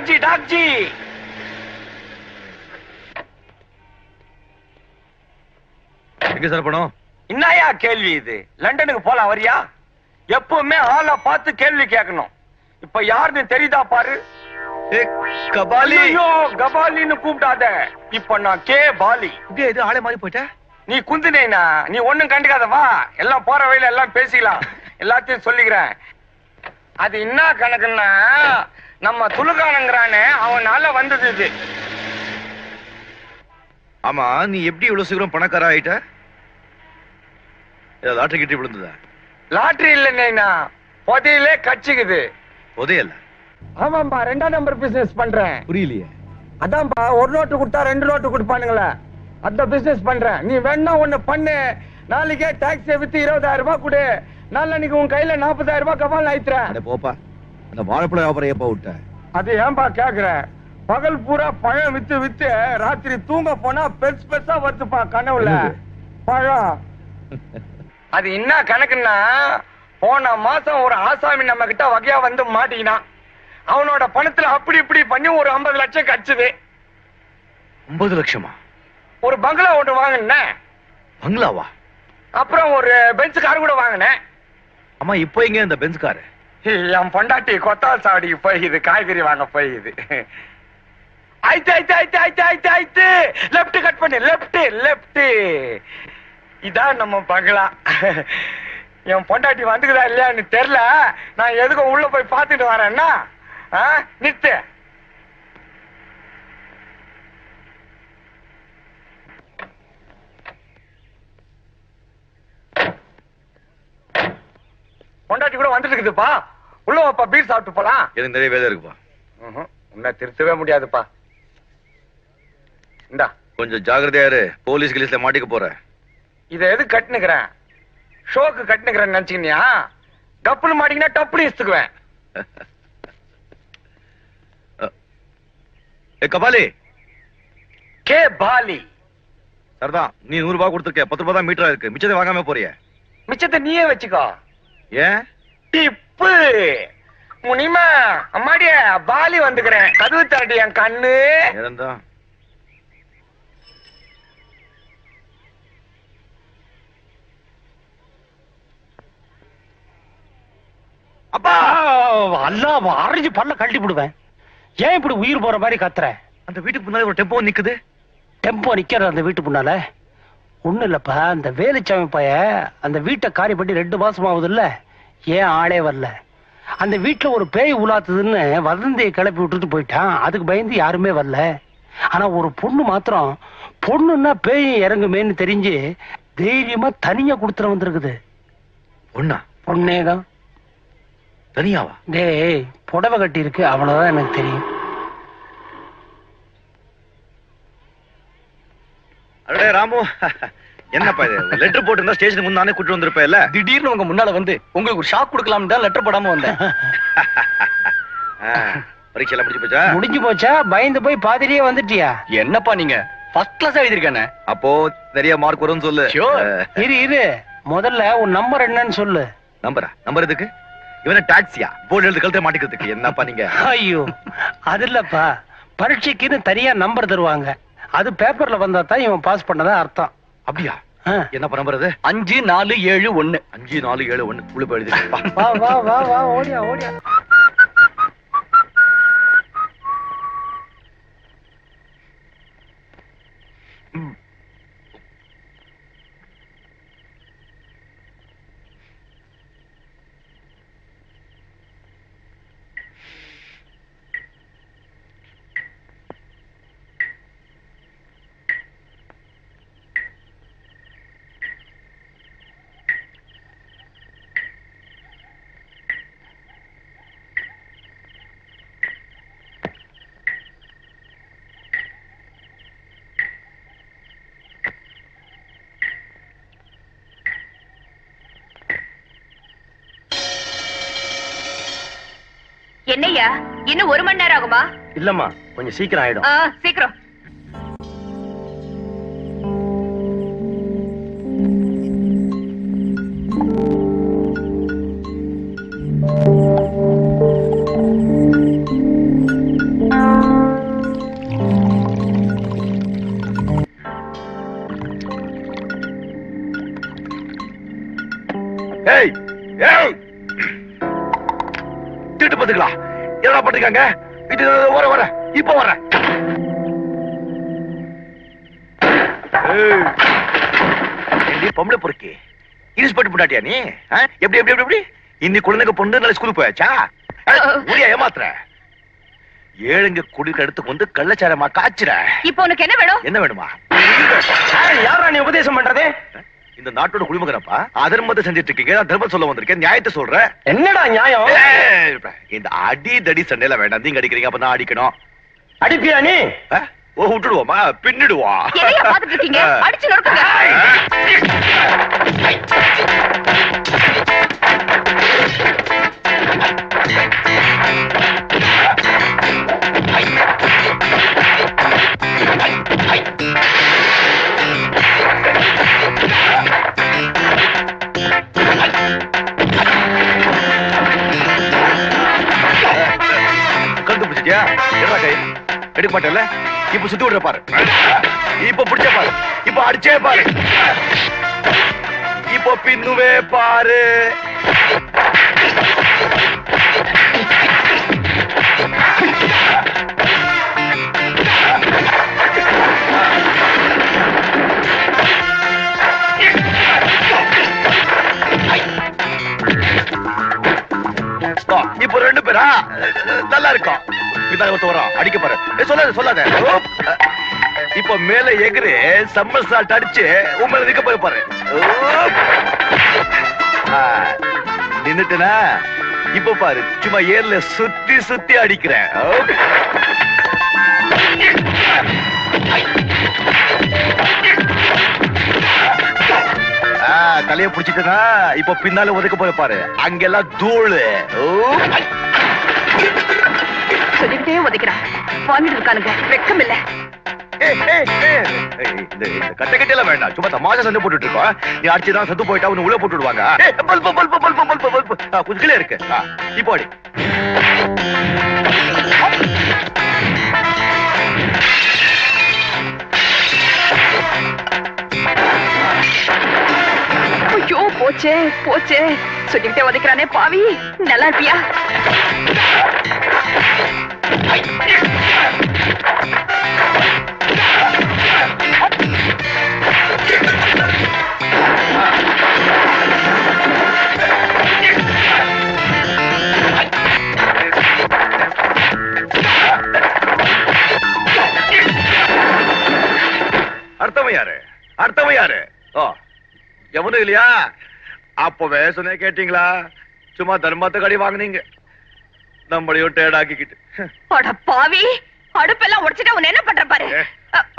டாக்ஜி டாக்ஜி. எங்க சார் பணம் என்னயா கேள்வி இது? லண்டனுக்கு போலாம் வரியா? எப்பவுமே ஆளை பார்த்து கேள்வி கேட்கணும். இப்ப யாருன்னு தெரியுதா பாரு? கபாலி. ஐயோ கபாலின்னு கூப்பிடாத. இப்ப நான் கே பாலி. இங்க எது ஆளே மாறி போயிட்ட? நீ குந்தினேனா? நீ ஒண்ணும் கண்டுக்காத வா. எல்லாம் போற வழியில எல்லாம் பேசிக்கலாம். எல்லாத்தையும் சொல்லிக்கிறேன். அது என்ன கணக்குன்னா நம்ம துலுக்கானங்கிறானே அவனால வந்தது இது. ஆமா நீ எப்படி இவ்வளவு சீக்கிரம் பணக்கார ஆயிட்ட? லாட்டரி கிட்டி விழுந்ததா? லாட்டரி இல்லைன்னா புதையிலே கட்சிக்குது புதையல்ல ஆமாம்பா ரெண்டாம் நம்பர் பிசினஸ் பண்றேன். புரியலையே. அதான்ப்பா ஒரு நோட்டு கொடுத்தா ரெண்டு நோட்டு கொடுப்பானுங்களே. அந்த பிசினஸ் பண்றேன். நீ வேணா ஒண்ணு பண்ணு. நாளைக்கே டாக்ஸியை வித்து இருபதாயிரம் ரூபாய் கொடு. நாளைக்கு உன் கையில நாற்பதாயிரம் ரூபாய் கபால் ஆயித்துறேன். போப்பா. அந்த வாழைப்பழ வியாபாரம் ஏப்பா விட்ட? அது ஏன்பா கேக்குற? பகல் பூரா பழம் வித்து வித்து ராத்திரி தூங்க போனா பெருசு பெருசா வருதுப்பா கனவுல? பழம். அது என்ன கணக்குன்னா போன மாசம் ஒரு ஆசாமி நம்ம கிட்ட வகையா வந்து மாட்டிக்கினான். அவனோட பணத்துல அப்படி இப்படி பண்ணி ஒரு ஐம்பது லட்சம் கச்சுது ஒன்பது லட்சமா? ஒரு பங்களா ஒன்று வாங்கினேன். பங்களாவா? அப்புறம் ஒரு பெஞ்ச் கார் கூட வாங்கினேன். அம்மா இப்போ எங்க இந்த பென்ஸ் காரு? என் பொண்டாட்டி கொத்தால் சாவடிக்கு போயிது காய்கறி வாங்க போயிது. ஆயிட்டு ஆயிட்டு ஆயிட்டு ஆயிட்டு ஆயிட்டு ஆயிட்டு லெப்ட் கட் பண்ணு லெப்ட் லெப்ட் இதான் நம்ம பங்களா. என் பொண்டாட்டி வந்துக்குதா இல்லையான்னு தெரியல. நான் எதுக்கும் உள்ள போய் பார்த்துட்டு வரேன்னா? ஆ, நிறுத்து பொண்டாட்டி கூட வந்துட்டு இருக்குதுப்பா உள்ள வாப்பா பீர் சாப்பிட்டு போலாம். எனக்கு நிறைய வேலை இருக்குப்பா. உன்னை திருத்தவே முடியாதுப்பா. இந்தா. கொஞ்சம் ஜாக்கிரதையா இரு. போலீஸ் கிலீஸ்ல மாட்டிக்க போற. இத எது கட்டுனுக்கிறேன்? ஷோக்கு கட்டுனுக்கிறேன்னு நினைச்சுக்கினியா? கப்புனு மாட்டிங்கன்னா டப்புனு இசுக்குவேன் ஏ கபாலி. K poly. சரிதான் நீ நூறு ரூபாய் கொடுத்துருக்க. பத்து ரூபாய் தான் மீட்டரா இருக்கு. மிச்சத்தை வாங்காம போறிய. மிச்சத்தை நீயே வச்சுக்கோ. ஏன் டிப்பு! முனிமா அம்மாடிய பாலி வந்துக்கிறேன். கதவு தரடி என் கண்ணு? இறந்தா அப்பா! அல்லா அரைஞ்சு பல்ல கழட்டி விடுவேன் ஏன் இப்படி உயிர் போற மாதிரி கத்துற? அந்த வீட்டுக்கு முன்னாடி ஒரு டெம்போ நிக்குது. டெம்போ நிக்கிற அந்த வீட்டு முன்னால. ஒண்ணு இல்லப்பா. அந்த வேலுச்சாமி பைய அந்த வீட்டை காரி பண்ணி ரெண்டு மாசம் ஆகுது இல்ல ஏன் ஆளே வரல? அந்த வீட்டுல ஒரு பேய் உலாத்துதுன்னு வதந்தியை கிளப்பி விட்டுட்டு போயிட்டான். அதுக்கு பயந்து யாருமே வரல. ஆனா ஒரு பொண்ணு மாத்திரம் பொண்ணுன்னா பேய் இறங்குமேன்னு தெரிஞ்சு தைரியமா தனியா கொடுத்துட வந்திருக்குது. ஒண்ணா பொண்ணேதான். தனியாவா? டேய் புடவை கட்டி இருக்கு அவ்வளவுதான் எனக்கு தெரியும். ராமு. என்னப்பா இது? லெட்டர் போட்டு ஸ்டேஷனுக்கு முன்னானே கூட்டு வந்திருப்பேல்ல? திடீர்னு உங்க முன்னால வந்து உங்களுக்கு ஒரு ஷாக் கொடுக்கலாம் தான் லெட்டர் போடாம வந்தேன். பரீட்சை முடிஞ்சு போச்சா? முடிஞ்சு போச்சா? பயந்து போய் பாதிரியே வந்துட்டியா? என்னப்பா நீங்க? ஃபர்ஸ்ட் கிளாஸ் எழுதிருக்கானே அப்போ நிறைய மார்க் வரும்னு சொல்லு. இரு இரு. முதல்ல உன் நம்பர் என்னன்னு சொல்லு. நம்பரா நம்பர் எதுக்கு? இவன டாக்ஸியா போர்டு எழுது கழுத்தை மாட்டிக்கிறதுக்கு என்னப்பா நீங்க? ஐயோ அது இல்லப்பா. பரீட்சைக்குன்னு தனியா நம்பர் தருவாங்க. அது பேப்பர்ல வந்தா தான் இவன் பாஸ் பண்ணதா அர்த்தம். அப்படியா? நம்பர் அது அஞ்சு நாலு ஏழு ஒண்ணு. அஞ்சு நாலு ஏழு ஒண்ணு. உள்ள போய் எழுதி வா வா வா வா ஓடியா ஓடியா. என்னய்யா? இன்னும் ஒரு மணி நேரம் ஆகுமா? இல்லம்மா கொஞ்சம் சீக்கிரம் ஆயிடும். சீக்கிரம். திட்டு பாத்துக்கலாம் என்னடா பண்ணிருக்காங்க? இது வர வர. இப்ப வர. பொம்பளை பொறுக்கி? இன்ஸ்பெக்டர் பொண்டாட்டியா நீ? எப்படி எப்படி எப்படி எப்படி? இன்னி குழந்தைங்க பொண்ணு நாளை ஸ்கூலுக்கு போயாச்சா? ஊரியா ஏமாத்துற? ஏழுங்க குடிக்க எடுத்து வந்து கள்ளச்சாரமா காய்ச்சுற. இப்போ உனக்கு என்ன வேணும்? என்ன வேணுமா? யாரா நீ உபதேசம் பண்றது? இந்த நாட்டோட குடிமகனப்பா? அதர்மத்தை செஞ்சுட்டு இருக்கீங்க நான் தர்மம் சொல்ல வந்திருக்கேன். நியாயத்தை சொல்றேன் என்னடா நியாயம்? இந்த அடி தடி சண்டையில வேண்டாம். நீங்க அடிக்கிறீங்க அப்ப நான் அடிக்கணும். அடிப்பியா நீ? ஓ விட்டுடுவோமா? பின்னிடுவா. அடிச்சு நொறுக்குங்க. எடுக்க இப்ப சுத்தி விடுற பாரு. இப்ப பிடிச்ச பாரு. இப்ப அடிச்சே பாரு. இப்ப பின்னுவே பாரு. இப்ப ரெண்டு பேரா? நல்லா இருக்கும் பின்னாடி ஒருத்த வரான் அடிக்க பாரு. சொல்லாத சொல்லாத. இப்ப மேல எகிரு சம்மர் சால்ட் அடிச்சு மேல நிக்க போய் பாரு. நின்னுட்டனா இப்ப பாரு சும்மா ஏர்ல சுத்தி சுத்தி அடிக்கிறேன். தலைய புடிச்சிட்டனா இப்ப பின்னால ஒதுக்க போய் பாரு. அங்கெல்லாம் தூளு. வாங்கிட்டு இருக்கானுங்க. வெக்கம் இல்ல ஏய், ஏய், ஏய், ஏய், இந்த இந்த கட்ட கட்டையெல்லாம் வேண்டாம். சும்மா தமாஷா சண்டை போட்டுட்டு இருக்கோம். நீ அடிச்சுதான் செத்து போயிட்டா உன்னை உள்ள போட்டு விடுவாங்க ஏய், bulb, bulb, bulb, bulb, bulb. இருக்கு. இப்போ அடி ஐயோ போச்சே போச்சே. சொல்லிக்கிட்டே உதைக்கிறானே பாவி. நல்லா இருப்பியா? அர்த்தம் யாரு? அர்த்தம் யாரு? ஓ எவனும் இல்லையா? அப்பவே சொன்ன கேட்டீங்களா? சும்மா தர்மத்தை கடி வாங்குனீங்க. நம்மளையும் டேடாக்கிக்கிட்டு அட பாவி அடுப்பெல்லாம் உடைச்சிட்டா உன்னை என்ன பண்ற பாரு?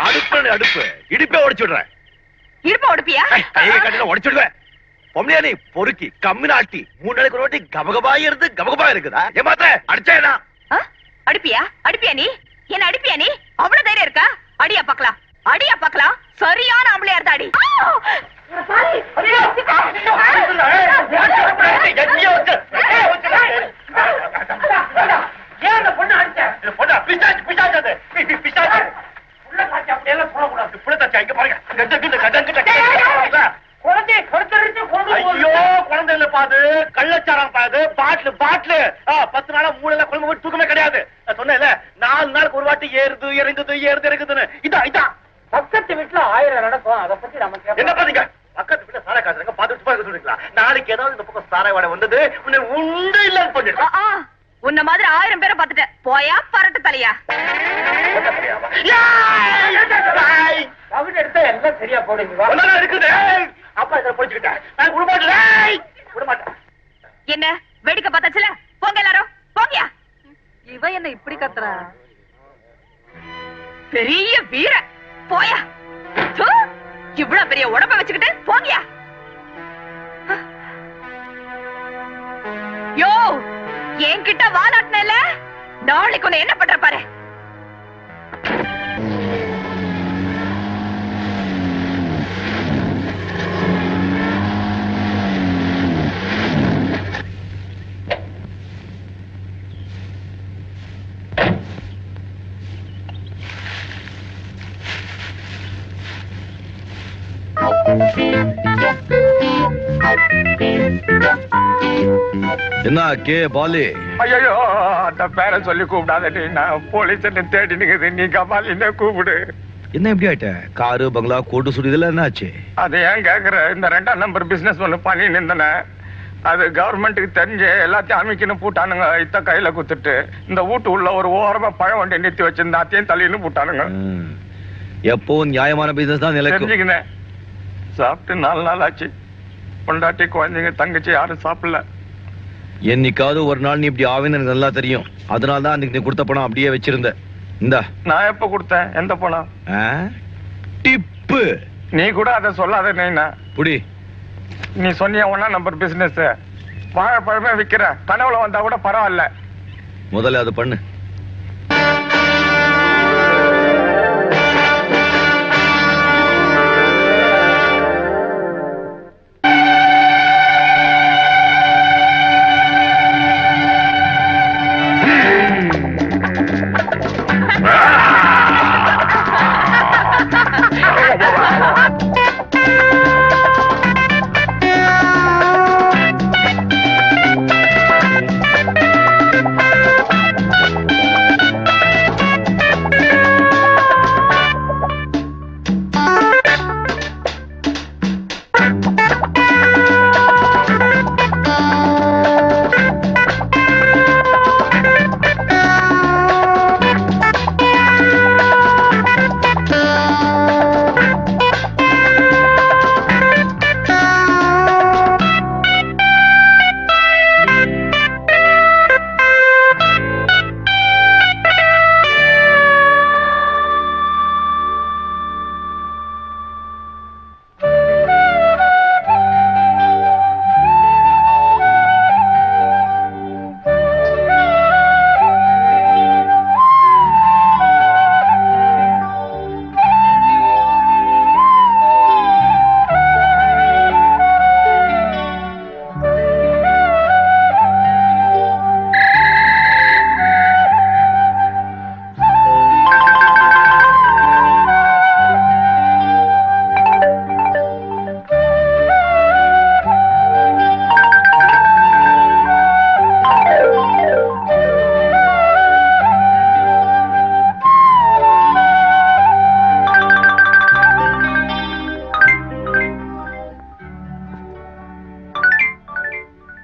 அடுப்பு அடுப்பு? இடிப்பே உடைச்சு விடுறேன் இடுப்ப உடுப்பியா? கையை கட்டில உடைச்சுடுவேன் பொம்மையா நீ பொறுக்கி கம்மி நாட்டி மூணு நாளைக்கு ஒரு வாட்டி கபகபா இருந்து கபகபா இருக்குதா? ஏமாத்த அடிச்சேனா? அடிப்பியா? அடிப்பியா நீ? என்ன அடிப்பியா நீ? அவ்வளவு தைரியம் இருக்கா? அடியா பாக்கலாம் அடியா பாக்கலாம் சரியான ஆம்பளையா இருந்தா அடி. பாது பாது பத்து நாளா கிடையாது நாலு நாளுக்கு ஒரு வாட்டி ஏறுது இறங்குது ஏறுது இறங்குதுன்னு இதான் இதான் பக்கத்து வீட்டுல ஆயிரம் நடக்கும் அதை பத்தி நமக்கு என்ன பாத்தீங்க பக்கத்து வீட்டுல சாராய காசுறங்க பாத்துட்டு போய் சொல்லிக்கலாம் நாளைக்கு ஏதாவது இந்த பக்கம் சாராய வாடை வந்தது. உன்னை உண்டு சொல்லிடுறேன் ஆ. உன்ன மாதிரி ஆயிரம் பேரை பாத்துட்டேன் போயா பரட்டு தலையா? கவிதை எடுத்தா எல்லாம் சரியா போடுங்க இருக்குது. அப்பா இதை படிச்சுக்கிட்டேன் நான் என்ன? வேடிக்கை பார்த்தாச்சுல? போங்க எல்லாரும். போங்கயா. இவ என்ன இப்படி கத்துறா? பெரிய வீர. போயா. தூ, இவ்வளவு பெரிய உடம்ப வச்சுக்கிட்டு போங்கயா. என்கிட்ட வாலாட்டினல நாளைக்கு உன்னை என்ன பண்ற பாரு Thank you. என்ன கே பாலி? ஐயோ அந்த பேரை சொல்லி கூப்பிடாத நீ நான் போலீஸ் தேடி நிக்குது நீ கபாலின்னு கூப்பிடு? என்ன எப்படி ஆயிட்ட? காரு பங்களா கோட்டு சுடி இதெல்லாம் என்ன ஆச்சு? அது ஏன் கேக்குற? இந்த ரெண்டாம் நம்பர் பிசினஸ் ஒண்ணு பண்ணி நின்றன அது கவர்மெண்ட்டுக்கு தெரிஞ்சு எல்லாத்தையும் அமைக்கணும் பூட்டானுங்க இத்த கையில குத்துட்டு இந்த வீட்டு உள்ள ஒரு ஓரமா பழம் வண்டி நிறுத்தி வச்சிருந்த அத்தையும் தள்ளின்னு பூட்டானுங்க. எப்பவும் நியாயமான பிசினஸ் தான் நிலைக்கும். சாப்பிட்டு நாலு நாள் ஆச்சு. பொண்டாட்டி குழந்தைங்க தங்கச்சி யாரும் சாப்பிடல. என்னைக்காவது ஒரு நாள் நீ இப்படி ஆவேன்னு எனக்கு நல்லா தெரியும். அதனால தான் அன்னைக்கு நீ கொடுத்த பணம் அப்படியே வச்சிருந்த. இந்தா. நான் எப்ப கொடுத்தேன்? எந்த பணம்? டிப்பு. நீ கூட அதை சொல்லாத நைனா. புடி. நீ சொன்னிய ஒன்னா நம்பர் பிசினஸ் வாழைப்பழமே விக்கிற கனவுல வந்தா கூட பரவாயில்ல. முதல்ல அது பண்ணு.